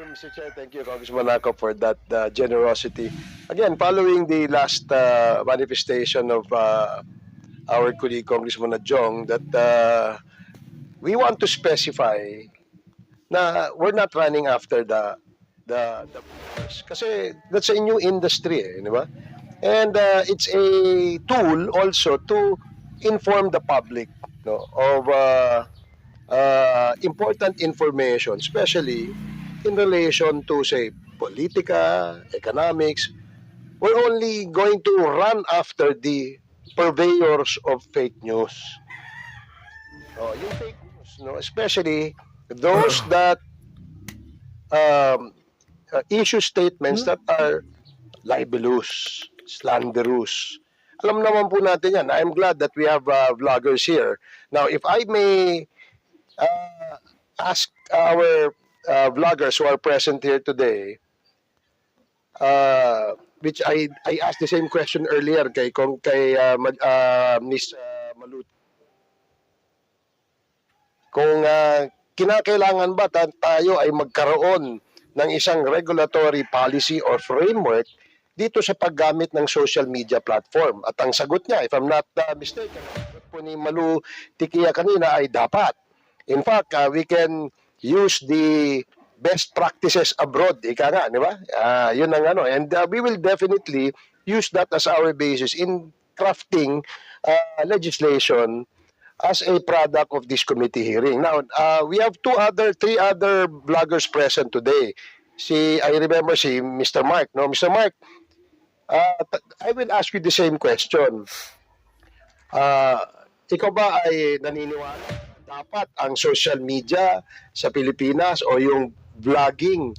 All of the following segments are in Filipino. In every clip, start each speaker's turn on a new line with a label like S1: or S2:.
S1: you, Mr. Chair. Thank you, Congressman Ako, for that uh, generosity. Again, following the last uh, manifestation of uh, our colleague, Congressman Adjong, that uh, we want to specify na we're not running after the the, the kasi that's a new industry, eh, di ba? And uh, it's a tool also to inform the public no, of uh, uh, important information, especially in relation to, say, politica, economics. We're only going to run after the purveyors of fake news. Oh, yung fake news, no? especially those that um, uh, issue statements that are libelous, slanderous. Alam naman po natin yan. I'm glad that we have uh, vloggers here. Now, if I may uh, ask our uh, vloggers who are present here today, uh, which I I asked the same question earlier kay kung kay uh, uh, Miss uh, Malut. Kung uh, kinakailangan ba ta- tayo ay magkaroon ng isang regulatory policy or framework dito sa paggamit ng social media platform. At ang sagot niya, if I'm not uh, mistaken, sagot po ni Malu Tikia kanina ay dapat. In fact, uh, we can use the best practices abroad, ika nga, di ba? Ah, yun ang ano. And uh, we will definitely use that as our basis in crafting uh, legislation as a product of this committee hearing. Now, uh, we have two other, three other vloggers present today. Si, I remember si Mr. Mark, no? Mr. Mark, uh, I will ask you the same question. Uh, ikaw ba ay naniniwala dapat ang social media sa Pilipinas o yung vlogging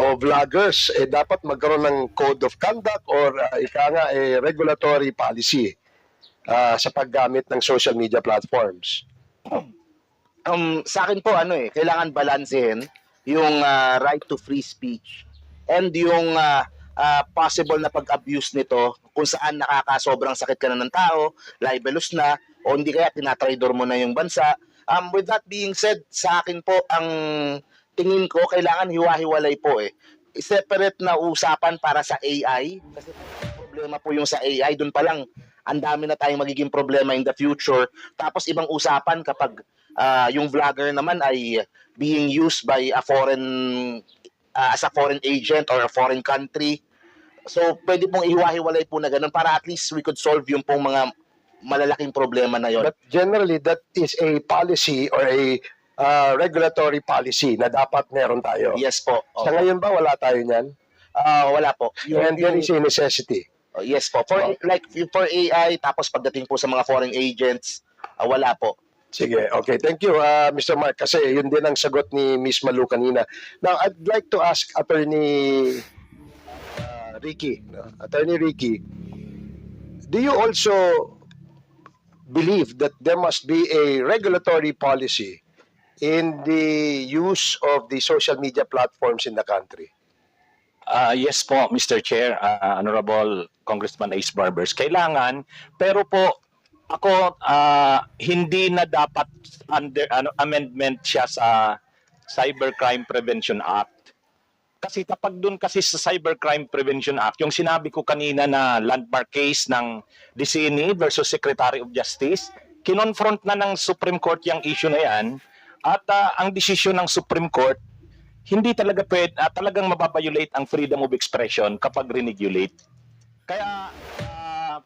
S1: o vloggers eh dapat magkaroon ng code of conduct or uh, ika nga eh, regulatory policy ah, sa paggamit ng social media platforms.
S2: um, sa akin po ano eh, kailangan balansehin yung ah, right to free speech and yung ah, ah, possible na pag-abuse nito kung saan nakakasobrang sakit ka na ng tao, libelous na, o hindi kaya tinatraidor mo na yung bansa. Um, with that being said, sa akin po, ang tingin ko, kailangan hiwa-hiwalay po eh. Separate na usapan para sa AI. Kasi problema po yung sa AI, dun pa lang, ang dami na tayong magiging problema in the future. Tapos ibang usapan kapag ah, yung vlogger naman ay being used by a foreign ah, as a foreign agent or a foreign country. So pwede pong ihiwa-hiwalay po na ganun para at least we could solve yung pong mga malalaking problema na yon.
S1: But generally, that is a policy or a uh, regulatory policy na dapat meron tayo.
S2: Yes po.
S1: Sa
S2: Opo.
S1: ngayon ba, wala tayo niyan?
S2: Ah, wala po.
S1: And yan is a necessity.
S2: Oh, yes po. For like for AI tapos pagdating po sa mga foreign agents, ah, wala po.
S1: Sige, okay. Thank you, uh, Mr. Mark. Kasi yun din ang sagot ni Miss Malu kanina. Now, I'd like to ask Attorney uh, Ricky. no? Attorney Ricky, do you also believe that there must be a regulatory policy in the use of the social media platforms in the country?
S3: Ah, yes po, Mr. Chair, ah, Honorable Congressman Ace Barbers. Kailangan, pero po ako ah, hindi na dapat under ano amendment siya sa Cybercrime Prevention Act. Kasi kapag doon kasi sa Cybercrime Prevention Act, yung sinabi ko kanina na landmark case ng DCNE versus Secretary of Justice, kinonfront na ng Supreme Court yung issue na yan at ah, ang desisyon ng Supreme Court hindi talaga pwede, ah, talagang mababayolate ang freedom of expression kapag renegulate. Kaya ah,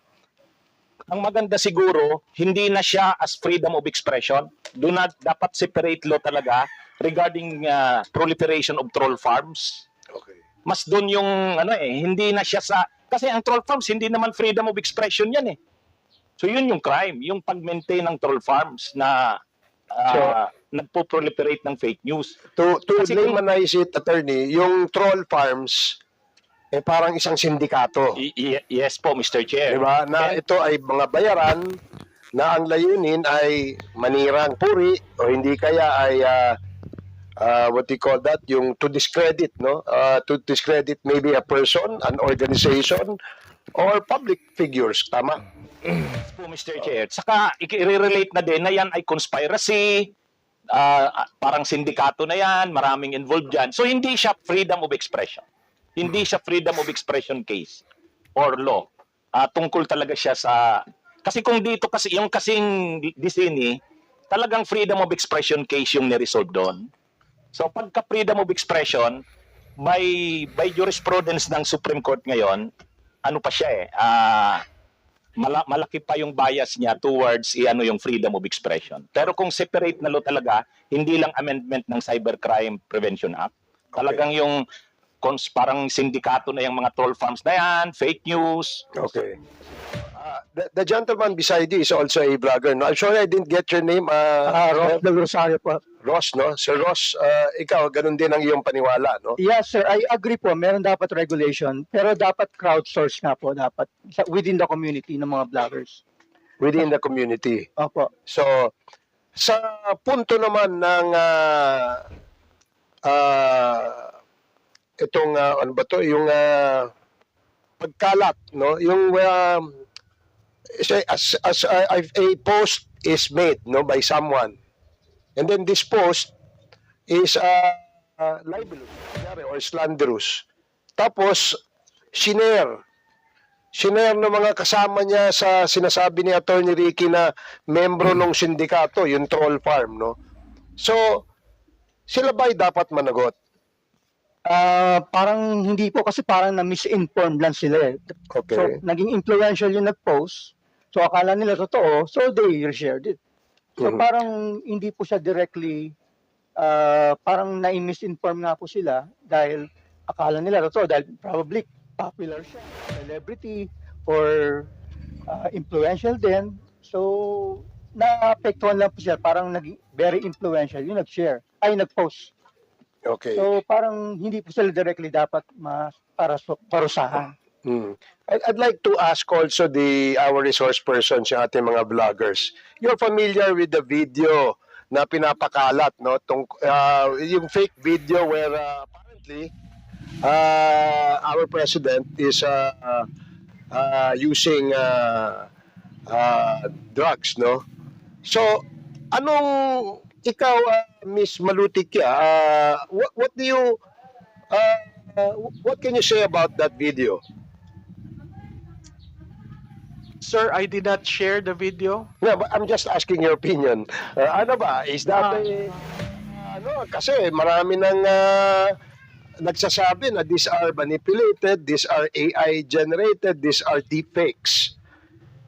S3: ang maganda siguro, hindi na siya as freedom of expression. Do not dapat separate law talaga regarding ah, proliferation of troll farms.
S1: Okay.
S3: Mas doon yung ano eh, hindi na siya sa kasi ang troll farms hindi naman freedom of expression yan eh. So yun yung crime, yung pag-maintain ng troll farms na ah, nagpo-proliferate ng fake news.
S1: To, to
S3: Kasi
S1: lamanize it, Attorney, yung troll farms, eh parang isang sindikato.
S3: Yes po, Mr. Chair.
S1: Di ba? Na
S3: And-
S1: ito ay mga bayaran na ang layunin ay manirang puri o hindi kaya ay ah, ah, what do you call that? Yung to discredit, no? Ah, to discredit maybe a person, an organization, or public figures. Tama?
S3: po, Mr. Chair. Saka, i-relate na din na yan ay conspiracy, ah, parang sindikato na yan, maraming involved dyan. So hindi siya freedom of expression. Hindi siya freedom of expression case or law. Ah, tungkol talaga siya sa kasi kung dito kasi yung kasing Disney, talagang freedom of expression case yung niresolve doon. So pagka freedom of expression by by jurisprudence ng Supreme Court ngayon, ano pa siya eh, ah mala- malaki pa yung bias niya towards i ano yung freedom of expression. Pero kung separate na law talaga, hindi lang amendment ng Cybercrime Prevention Act. Talagang yung cons parang sindikato na yung mga troll farms na yan, fake news.
S1: Okay. The, the gentleman beside you is also a vlogger. No? I'm sorry I didn't get your name. Uh,
S4: Ah, Ross Del Rosario po.
S1: Ross, no? Sir Ross, uh, ikaw, ganun din ang iyong paniwala, no?
S4: Yes, sir. I agree po. Meron dapat regulation. Pero dapat crowdsource nga po. Dapat sa- within the community ng mga vloggers.
S1: Within the community.
S4: Opo.
S1: So, sa punto naman ng uh, uh, itong uh, ano ba to, yung uh, pagkalat, no? Yung um, as as uh, if a post is made, no, by someone. And then this post is uh, uh, libelous or slanderous. Tapos shinare Shinare ng mga kasama niya sa sinasabi ni Attorney Ricky na membro ng sindikato, yung troll farm, no? So, sila ba'y dapat managot?
S4: Ah, parang hindi po kasi parang na-misinform lang sila eh. So,
S1: Okay.
S4: naging influential yung nag-post. So, akala nila totoo. So, they reshared it. So,
S1: Mhm.
S4: parang hindi po siya directly ah, parang na-misinform nga po sila dahil akala nila totoo dahil probably popular siya, celebrity or ah, influential din. So, naapektuhan lang po siya. Parang naging very influential yung nag-share. Ay, nag-post.
S1: Okay.
S4: So, parang hindi po sila directly dapat mas para parusahan.
S1: Hmm. I'd, like to ask also the our resource persons, yung ating mga vloggers. You're familiar with the video na pinapakalat, no? Tung, uh, yung fake video where uh, apparently uh, our president is uh, uh, using uh, uh, drugs, no? So, anong ikaw, uh, Miss Malutikya, uh, what, what do you, uh, uh, what can you say about that video?
S5: Sir, I did not share the video.
S1: No, but I'm just asking your opinion. Uh, ano ba? Is that a- ano, kasi marami nang uh, nagsasabi na these are manipulated, these are AI generated, these are deepfakes.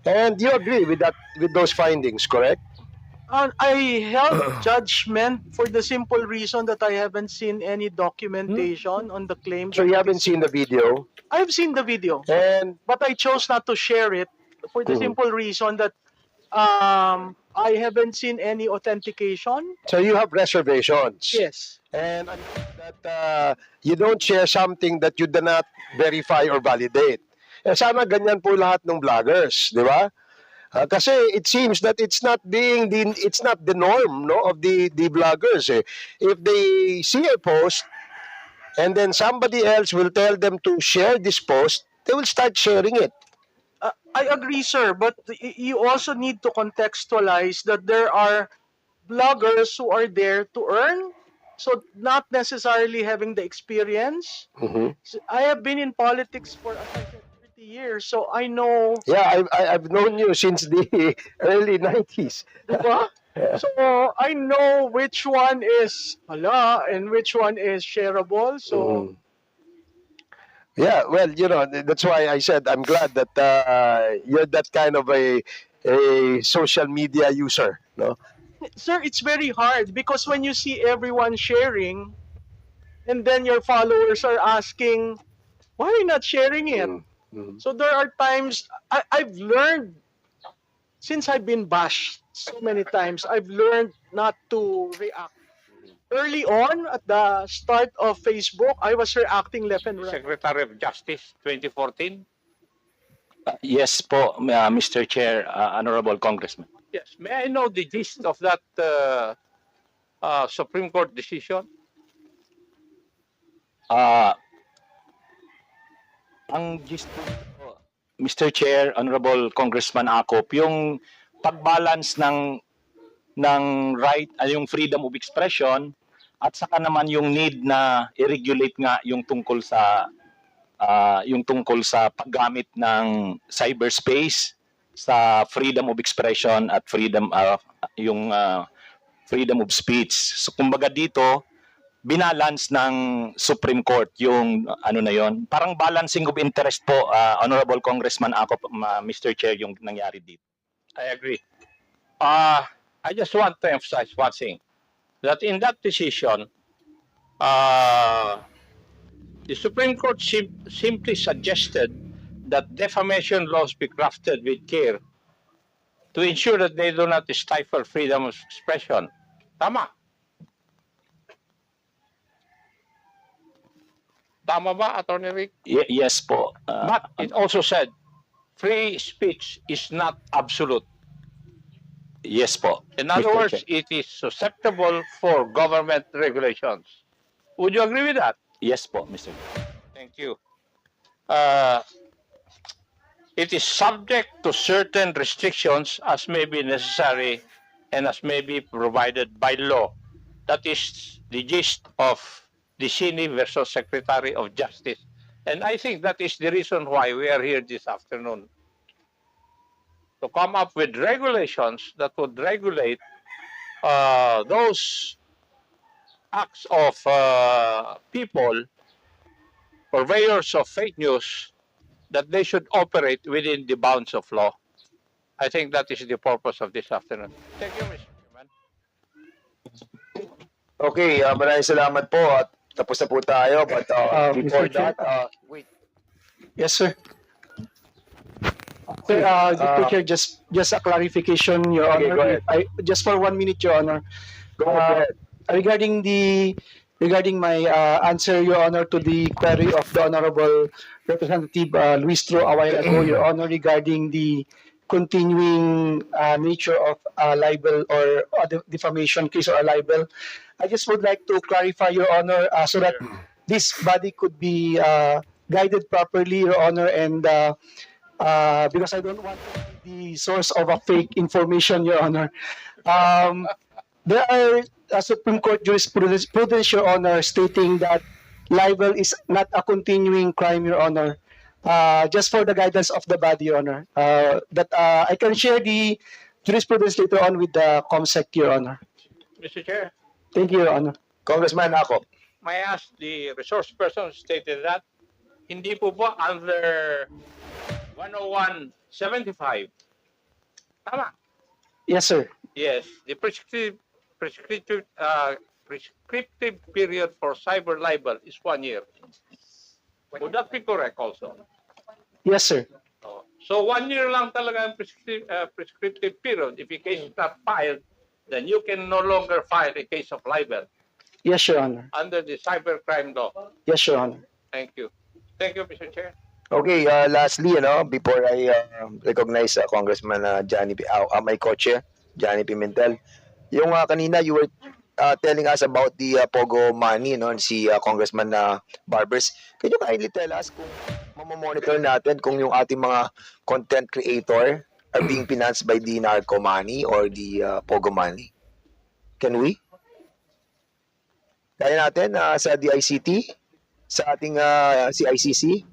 S1: And you agree with that with those findings, correct?
S5: Uh, I held judgment for the simple reason that I haven't seen any documentation on the claim.
S1: So you haven't seen the video
S5: I've seen the video,
S1: and
S5: but I chose not to share it for the
S1: Mhm.
S5: simple reason that um, I haven't seen any authentication.
S1: so you have reservations.
S5: Yes.
S1: And that uh, you don't share something that you do not verify or validate. Eh, sana ganyan po lahat ng vloggers, di ba? Ah, kasi it seems that it's not being the it's not the norm no of the the vloggers eh. If they see a post and then somebody else will tell them to share this post, they will start sharing it.
S5: I agree, sir, but you also need to contextualize that there are bloggers who are there to earn, so not necessarily having the experience.
S1: Mhm.
S5: So, I have been in politics for 30 years, so I know.
S1: Yeah, I, I I've known you since the early 90s.
S5: Diba? So I know which one is hala and which one is shareable. So
S1: Mhm. Yeah, well, you know, th- that's why I said I'm glad that uh, you're that kind of a a social media user, no?
S5: sir, it's very hard because when you see everyone sharing, and then your followers are asking, why are you not sharing it?
S1: Mm, mm.
S5: So there are times I, I've learned since I've been bashed so many times, I've learned not to react. Early on at the start of Facebook, I was reacting left and right.
S6: Secretary of Justice 2014.
S3: Uh, yes po, uh, Mr. Chair, uh, Honorable Congressman.
S6: Yes. May I know the gist of that uh, uh, Supreme Court decision?
S3: Ah, ang gist po, Mr. Chair, Honorable Congressman Akop, yung pagbalance ng ng right, ay yung freedom of expression at saka naman yung need na i-regulate nga yung tungkol sa ah, yung tungkol sa paggamit ng cyberspace sa freedom of expression at freedom ah, yung ah, freedom of speech. So kumbaga dito binalance ng Supreme Court yung ano na yon. Parang balancing of interest po ah, Honorable Congressman ako ma- Mr. Chair yung nangyari dito.
S6: I agree. Uh, I just want to emphasize one thing that in that decision, uh, the Supreme Court sim- simply suggested that defamation laws be crafted with care to ensure that they do not stifle freedom of expression. Tama. Tama ba, Attorney Rick?
S3: Y- yes po. Ah,
S6: But it also said free speech is not absolute.
S3: Yes po.
S6: In other
S3: Mr.
S6: words,
S3: Chair.
S6: it is susceptible for government regulations. Would you agree with that?
S3: Yes po, Mr. Chair.
S6: Thank you. Uh, it is subject to certain restrictions as may be necessary and as may be provided by law. That is the gist of the Sini versus Secretary of Justice. And I think that is the reason why we are here this afternoon. To come up with regulations that would regulate uh, those acts of uh, people purveyors of fake news that they should operate within the bounds of law. I think that is the purpose of this afternoon. Thank you, Mr. Chairman.
S7: Okay, uh, maraming salamat po at tapos na po tayo. But uh,
S4: Uh,
S7: before that, uh, wait.
S4: Yes, sir. Sir, uh.
S7: Uh,
S4: Chair, just, just a clarification, Your
S7: Okay,
S4: Honor. I, just for one minute, Your Honor.
S7: Go ahead.
S4: regarding the regarding my uh, answer, Your Honor, to the query of the Honorable Representative uh, Luis Tro a while ago, Your Honor, regarding the continuing uh, nature of uh, libel or uh, de- defamation case or a libel, I just would like to clarify, Your Honor, uh, so that this body could be uh, guided properly, Your Honor, and uh, uh, because I don't want to be the source of a fake information, Your Honor. Um, there are a Supreme Court jurisprudence, prudence, Your Honor, stating that libel is not a continuing crime, Your Honor. Uh, just for the guidance of the body, Your Honor. Uh, that uh, I can share the jurisprudence later on with the COMSEC, Your Honor.
S6: Mr. Chair,
S4: Thank you, Your Honor.
S7: Congressman ako.
S6: may I ask the resource person stated that hindi po ba under 101.75? Tama.
S4: Yes, sir.
S6: Yes, the prescriptive prescriptive uh, prescriptive period for cyber libel is one year. Would that be correct also?
S4: Yes, sir.
S6: Oh, So one year lang talaga ang prescriptive, uh, prescriptive period. If a case is not filed, then you can no longer file a case of libel
S4: Yes, Your Honor.
S6: under the cybercrime law.
S4: Yes, Your Honor.
S6: Thank you. Thank you, Mr. Chair.
S7: Okay, uh, lastly, ano, before I uh, recognize uh, Congressman uh, Johnny, P- uh, uh, my co-chair, Johnny Pimentel, yung uh, kanina you were uh, telling us about the uh, Pogo money, no, si uh, Congressman uh, Barbers. Can you kindly tell us kung mamamonitor natin kung yung ating mga content creator are being financed by the narco money or the uh, Pogo money? Can we? Kaya natin uh, sa DICT, sa ating uh, CICC,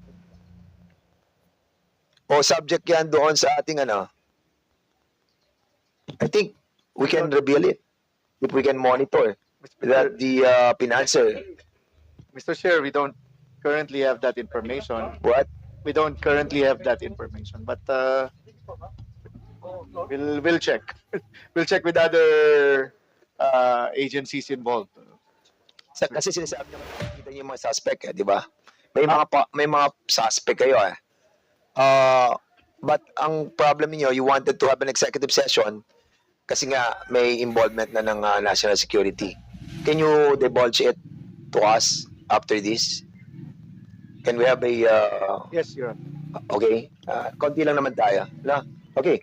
S7: o subject yan doon sa ating ano, I think we can reveal it if we can monitor that the uh, financer,
S8: Mr. Chair, we don't currently have that information.
S7: what?
S8: We don't currently have that information, but uh, we'll we'll check. we'll check with other uh, agencies involved.
S7: Sa, kasi sinasabi naman, kita niyo yung mga suspect eh, di ba? May mga pa, may mga suspect kayo eh. Uh, but ang problem niyo, you wanted to have an executive session kasi nga may involvement na ng uh, national security. Can you divulge it to us after this? Can we have a uh,
S8: Yes, Your Honor.
S7: Okay? Uh, konti lang naman tayo. No? Okay.